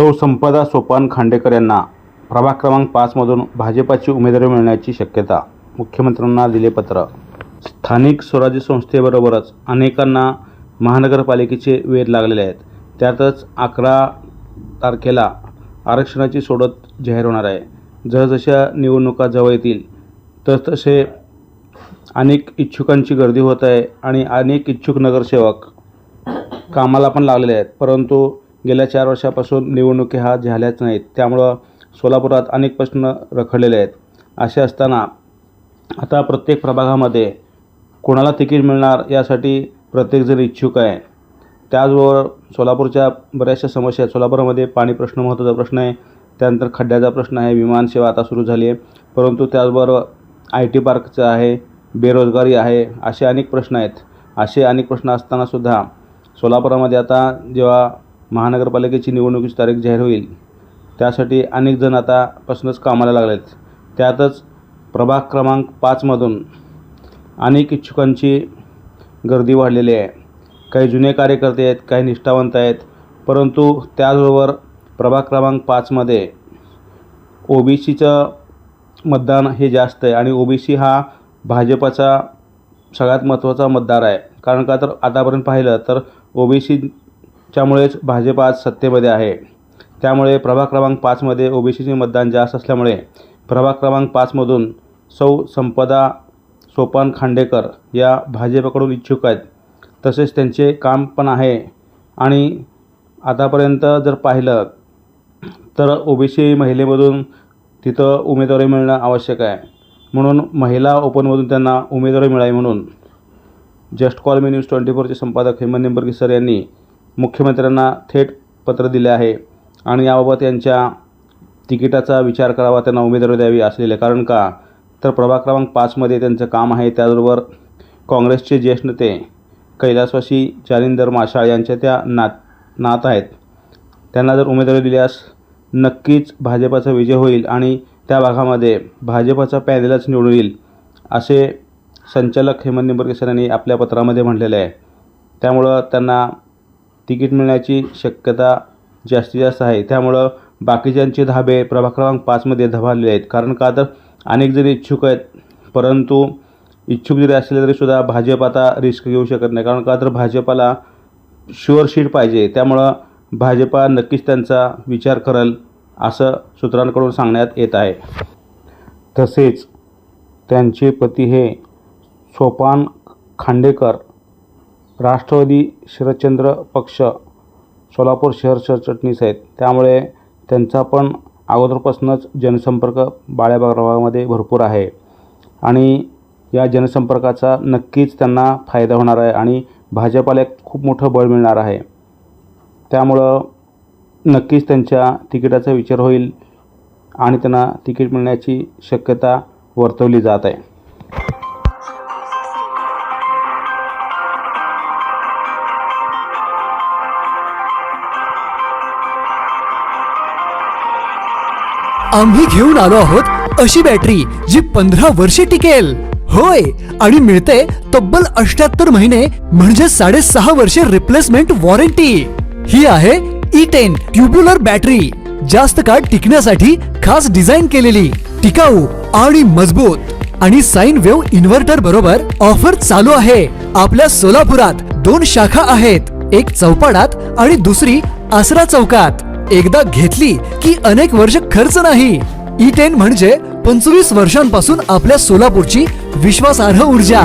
सौ संपदा सोपान खांडेकर यांना प्रभाग क्रमांक पाचमधून भाजपाची उमेदवारी मिळण्याची शक्यता. मुख्यमंत्र्यांना दिले पत्र. स्थानिक स्वराज्य संस्थेबरोबरच अनेकांना महानगरपालिकेचे वेध लागलेले आहेत. त्यातच अकरा तारखेला आरक्षणाची सोडत जाहीर होणार आहे. जसजशा निवडणुका जवळ येतील तसतसे अनेक इच्छुकांची गर्दी होत आहे आणि अनेक इच्छुक नगरसेवक कामाला पण लागलेले आहेत. परंतु गेल्या चार वर्षापासून निवडणुकी हा झाल्याच नाहीत. त्यामुळं सोलापुरात अनेक प्रश्न रखडलेले आहेत. असे असताना आता प्रत्येक प्रभागामध्ये कोणाला तिकीट मिळणार यासाठी प्रत्येकजण इच्छुक आहे. त्याचबरोबर सोलापूरच्या बऱ्याचशा समस्या आहेत. सोलापूरमध्ये पाणी प्रश्न महत्त्वाचा प्रश्न आहे. त्यानंतर खड्ड्याचा प्रश्न आहे. विमानसेवा आता सुरू झाली आहे. परंतु त्याचबरोबर आय टी पार्कचं आहे. बेरोजगारी आहे. असे अनेक प्रश्न आहेत. असे अनेक प्रश्न असतानासुद्धा सोलापुरामध्ये आता जेव्हा महानगरपालिकेची निवडणुकीची तारीख जाहीर होईल. त्यासाठी अनेक जण आतापासूनच कामाला लागले आहेत त्यातच प्रभाग क्रमांक पाचमधून अनेक इच्छुकांची गर्दी वाढलेली आहे. काही जुने कार्यकर्ते आहेत काही निष्ठावंत आहेत. परंतु त्याचबरोबर प्रभाग क्रमांक पाचमध्ये ओ बी सीचं मतदान हे जास्त आहे आणि ओ बी सी हा भाजपाचा सगळ्यात महत्त्वाचा मतदार आहे. कारण का तर आतापर्यंत पाहिलं तर ओ बी सी त्यामुळेच भाजप आज सत्तेमध्ये आहे. त्यामुळे प्रभाग क्रमांक पाचमध्ये ओ बी सीचे मतदान जास्त असल्यामुळे प्रभाग क्रमांक पाचमधून सौ संपदा सोपान खांडेकर या भाजपकडून इच्छुक आहेत. तसेच त्यांचे काम पण आहे. आणि आतापर्यंत जर पाहिलं तर ओ बी सी महिलेमधून तिथं उमेदवारी मिळणं आवश्यक आहे. म्हणून महिला ओपनमधून त्यांना उमेदवारी मिळावी म्हणून. जस्ट कॉल मी न्यूज ट्वेंटी फोरचे संपादक हेमंत निंबर्गी सर यांनी मुख्यमंत्र्यांना थेट पत्र दिले आहे आणि याबाबत यांच्या तिकिटाचा विचार करावा त्यांना उमेदवारी द्यावी असलेले कारण का? तर प्रभाग क्रमांक पाचमध्ये त्यांचं काम आहे. त्याचबरोबर काँग्रेसचे ज्येष्ठ नेते कैलासवासी जालिंदर माशाळ यांच्या त्या नात नात आहेत. त्यांना जर उमेदवारी दिल्यास नक्कीच भाजपाचा विजय होईल आणि त्या भागामध्ये भाजपाचा पॅनलच निवडून येईल असे संचालक हेमंत निंबर्गेसर यांनी आपल्या पत्रामध्ये म्हटलेले आहे. त्यामुळं त्यांना तिकीट मिळण्याची शक्यता जास्तीत जास्त आहे. त्यामुळं बाकीच्यांचे धाबे प्रभाग क्रमांक पाचमध्ये धबालेले आहेत. कारण का तर अनेक जरी इच्छुक आहेत. परंतु इच्छुक जरी असले तरीसुद्धा भाजप आता रिस्क घेऊ शकत नाही. कारण का तर भाजपाला शुअर शीट पाहिजे. त्यामुळं भाजपा नक्कीच त्यांचा विचार करेल असं सूत्रांकडून सांगण्यात येत आहे. तसेच त्यांचे पती हे सोपान खांडेकर राष्ट्रवादी शरदचंद्र पक्ष सोलापूर शहर सरचिटणीस आहेत. त्यामुळे त्यांचा पण अगोदरपासूनच जनसंपर्क बाळ्याबाग भागामध्ये भरपूर आहे. आणि या जनसंपर्काचा नक्कीच त्यांना फायदा होणार आहे आणि भाजपाला एक खूप मोठं बळ मिळणार आहे. त्यामुळं नक्कीच त्यांच्या तिकिटाचा विचार होईल आणि त्यांना तिकीट मिळण्याची शक्यता वर्तवली जात आहे. आम्ही घेऊन आलो आहोत अशी बॅटरी जी पंधरा वर्षे टिकेल. होय आणि मिळते तब्बल अष्ट्याहत्तर महिने म्हणजे साडेसहा वर्षे रिप्लेसमेंट वॉरंटी ही आहे ई टेन ट्युब्युलर बॅटरी जास्त काळ टिकण्यासाठी खास डिझाईन केलेली. टिकाऊ आणि मजबूत. आणि साइन वेव्ह इन्व्हर्टर बरोबर ऑफर चालू आहे. आपल्या सोलापुरात दोन शाखा आहेत. एक चौपाडात आणि दुसरी आसरा चौकात. एकदा घेतली की अनेक वर्ष खर्च नाही. E ई टेन म्हणजे पंचवीस वर्षांपासून आपल्या सोलापूरची विश्वासार्ह ऊर्जा.